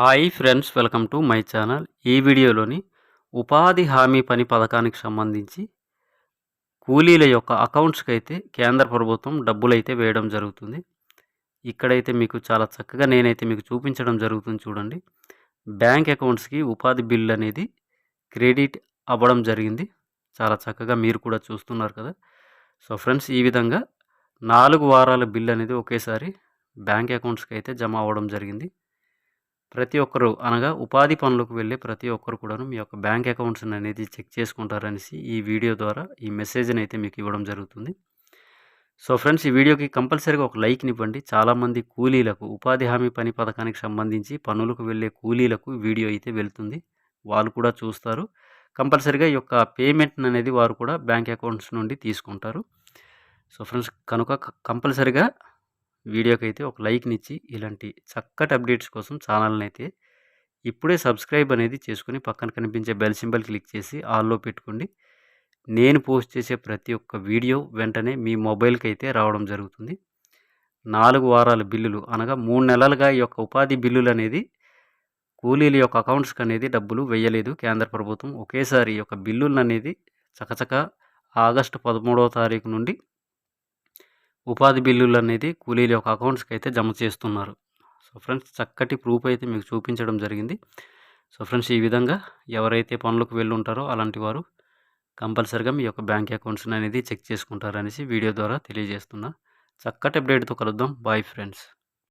Hi friends welcome to my channel. ఈ వీడియోలోని ఉపాధి హామీ పని పథకానికి సంబంధించి కూలీల యొక్క అకౌంట్స్కి అయితే కేంద్ర ప్రభుత్వం డబ్బులు అయితే వేయడం జరుగుతుంది. ఇక్కడైతే మీకు చాలా చక్కగా నేనైతే మీకు చూపించడం జరుగుతుంది చూడండి. బ్యాంక్ అకౌంట్స్కి ఉపాధి బిల్ అనేది క్రెడిట్ అవ్వడం జరిగింది. చాలా చక్కగా మీరు కూడా చూస్తున్నారు కదా. సో ఫ్రెండ్స్ ఈ విధంగా నాలుగు వారాల బిల్ అనేది ఒకేసారి బ్యాంక్ అకౌంట్స్కి అయితే జమ అవ్వడం జరిగింది. ప్రతి ఒక్కరు అనగా ఉపాధి పనులకు వెళ్ళే ప్రతి ఒక్కరు కూడాను మీ యొక్క బ్యాంక్ అకౌంట్స్ అనేది చెక్ చేసుకుంటారనేసి ఈ వీడియో ద్వారా ఈ మెసేజ్ని అయితే మీకు ఇవ్వడం జరుగుతుంది. సో ఫ్రెండ్స్ ఈ వీడియోకి కంపల్సరీగా ఒక లైక్ని ఇవ్వండి. చాలామంది కూలీలకు ఉపాధి హామీ పని పథకానికి సంబంధించి పనులకు వెళ్ళే కూలీలకు వీడియో అయితే వెళ్తుంది. వాళ్ళు కూడా చూస్తారు. కంపల్సరీగా ఈ యొక్క పేమెంట్ అనేది వారు కూడా బ్యాంక్ అకౌంట్స్ నుండి తీసుకుంటారు. సో ఫ్రెండ్స్ కనుక కంపల్సరీగా వీడియోకి అయితే ఒక లైక్నిచ్చి ఇలాంటి చక్కటి అప్డేట్స్ కోసం ఛానల్ని అయితే ఇప్పుడే సబ్స్క్రైబ్ అనేది చేసుకుని పక్కన కనిపించే బెల్ సింబల్ క్లిక్ చేసి ఆల్లో పెట్టుకోండి. నేను పోస్ట్ చేసే ప్రతి ఒక్క వీడియో వెంటనే మీ మొబైల్కి అయితే రావడం జరుగుతుంది. నాలుగు వారాల బిల్లులు అనగా మూడు నెలలుగా ఈ యొక్క ఉపాధి బిల్లులు అనేది కూలీల యొక్క అకౌంట్స్కి అనేది డబ్బులు వేయలేదు కేంద్ర ప్రభుత్వం. ఒకేసారి ఈ యొక్క బిల్లులు అనేది చకచక ఆగస్టు పదమూడవ తారీఖు నుండి ఉపాధి బిల్లులు అనేది కూలీల యొక్క అకౌంట్స్కి అయితే జమ చేస్తున్నారు. సో ఫ్రెండ్స్ చక్కటి ప్రూఫ్ అయితే మీకు చూపించడం జరిగింది. సో ఫ్రెండ్స్ ఈ విధంగా ఎవరైతే పనులకు వెళ్ళి ఉంటారో అలాంటి వారు కంపల్సరిగా మీ యొక్క బ్యాంక్ అకౌంట్స్ని అనేది చెక్ చేసుకుంటారనేసి వీడియో ద్వారా తెలియజేస్తున్నా. చక్కటి అప్డేట్తో కలుద్దాం. Bye friends.